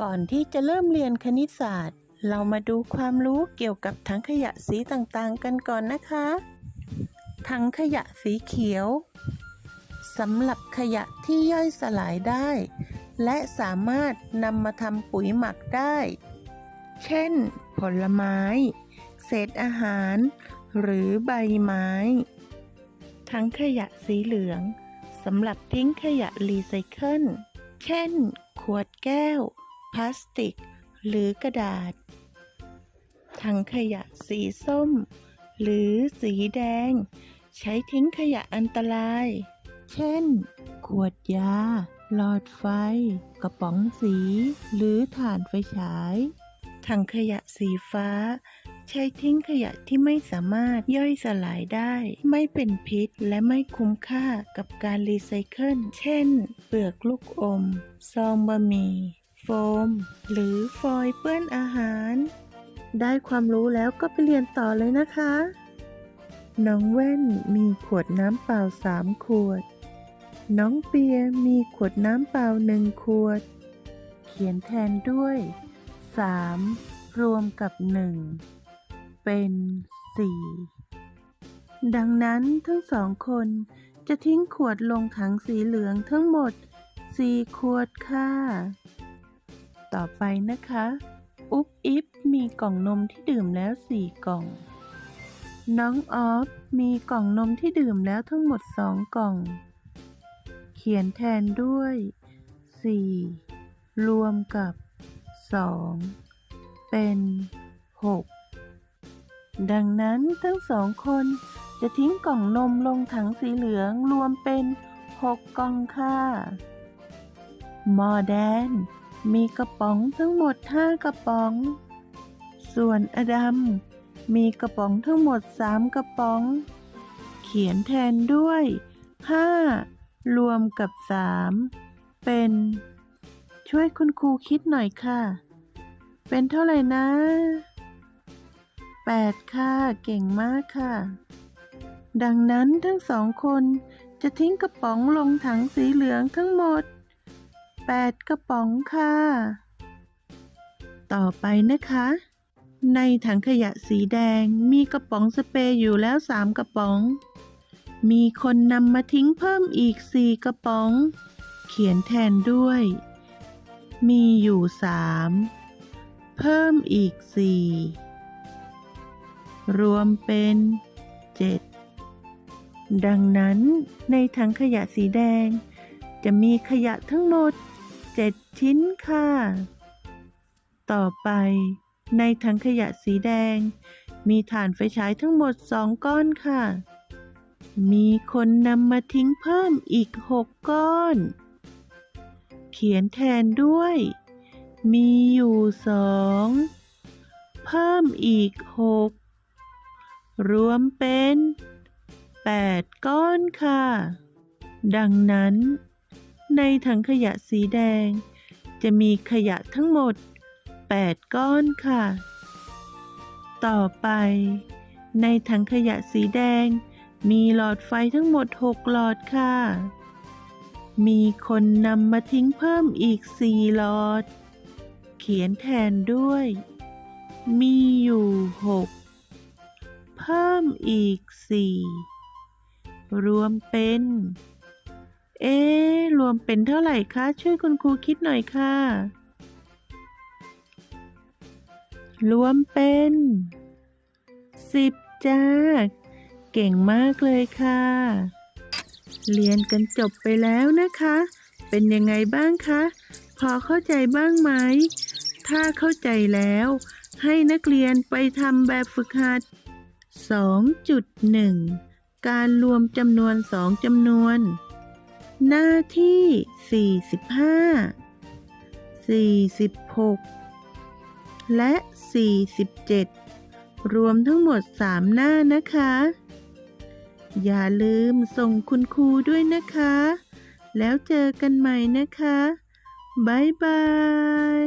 ก่อนที่จะเริ่มเรียนคณิตศาสตร์ เรามาดูความรู้เกี่ยวกับถังขยะสีต่างๆ กันก่อนนะคะ ถังขยะสีเขียวสำหรับขยะที่ย่อยสลายได้ และสามารถนำมาทำปุ๋ยหมักได้ เช่น ผลไม้ เศษอาหาร หรือใบไม้ ถังขยะสีเหลืองสำหรับทิ้งขยะรีไซเคิล เช่น ขวดแก้ว พลาสติก หรือกระดาษ ถังขยะสีส้ม หรือสีแดง ใช้ทิ้งขยะอันตราย เช่น ขวดยา หลอดไฟ กระป๋องสี หรือถ่านไฟฉาย ถังขยะสีฟ้า ใช้ทิ้งขยะที่ไม่สามารถย่อยสลายได้ ไม่เป็นพิษและไม่คุ้มค่ากับการรีไซเคิล เช่น เปลือกลูกอม ซองบะหมี่ ม หรือฟอยเปื้อนอาหาร ได้ความรู้แล้วก็ไปเรียนต่อเลยนะคะ น้องแว่นมีขวดน้ำเปล่าสามขวด น้องเปียมีขวดน้ำเปล่าหนึ่งขวด เขียนแทนด้วยสามรวมกับหนึ่งเป็นสี่ดังนั้นทั้งสองคนจะทิ้งขวดลงถังสีเหลืองทั้งหมดสี่ขวดค่ะ ต่อไปนะคะ อุ๊บอิ๊บมีกล่องนมที่ดื่มแล้วสี่กล่อง น้องออฟมีกล่องนมที่ดื่มแล้วทั้งหมดสองกล่อง เขียนแทนด้วย 4 รวมกับ 2 เป็น 6 ดังนั้นทั้งสองคนจะทิ้งกล่องนมลงถังสีเหลืองรวมเป็น 6 กล่องค่ะ มอแดน มีกระป๋องทั้งหมด5กระป๋อง ส่วนอดัมมีกระป๋องทั้งหมด3กระป๋อง เขียนแทนด้วย5รวมกับ3เป็น ช่วยคุณครูคิดหน่อยค่ะ เป็นเท่าไหร่นะ8ค่ะ เก่งมากค่ะ ดังนั้นทั้งสองคนจะทิ้งกระป๋องลงถังสีเหลืองทั้งหมด 8 กระป๋องค่ะ ต่อไปนะคะ ในถังขยะสีแดงมีกระป๋องสเปรย์อยู่แล้ว 3 กระป๋อง มีคนนำมาทิ้งเพิ่มอีก 4 กระป๋อง เขียนแทนด้วย มีอยู่ 3 เพิ่มอีก 4 รวมเป็น 7 ดังนั้นในถังขยะสีแดงจะมีขยะทั้งหมด 7ชิ้นค่ะ ต่อไปในถังขยะสีแดง มีถ่านไฟฉายทั้งหมด2ก้อนค่ะ มีคนนำมาทิ้งเพิ่มอีก6ก้อน เขียนแทนด้วย มีอยู่สองเพิ่มอีก6รวมเป็น 8 ก้อนค่ะ ดังนั้น ในถังขยะสีแดง จะมีขยะทั้งหมด 8 ก้อนค่ะ ต่อไป ในถังขยะสีแดง มีหลอดไฟทั้งหมด 6 หลอดค่ะ มีคนนำมาทิ้งเพิ่มอีก 4 หลอด เขียนแทนด้วย มีอยู่ 6 เพิ่มอีก 4 รวมเป็น เอ๊รวมเป็นเท่าไหร่คะ ช่วยคุณครูคิดหน่อยค่ะ รวมเป็น 10 จ้า เก่งมากเลยค่ะ เรียนกันจบไปแล้วนะคะ เป็นยังไงบ้างคะ พอเข้าใจบ้างไหม ถ้าเข้าใจแล้ว ให้นักเรียนไปทำแบบฝึกหัด 2.1 การรวมจำนวนสองจำนวน หน้าที่ 45 46 และ 47 รวมทั้งหมด 3 หน้านะคะ อย่าลืมส่งคุณครูด้วยนะคะ แล้วเจอกันใหม่นะคะ บ๊ายบาย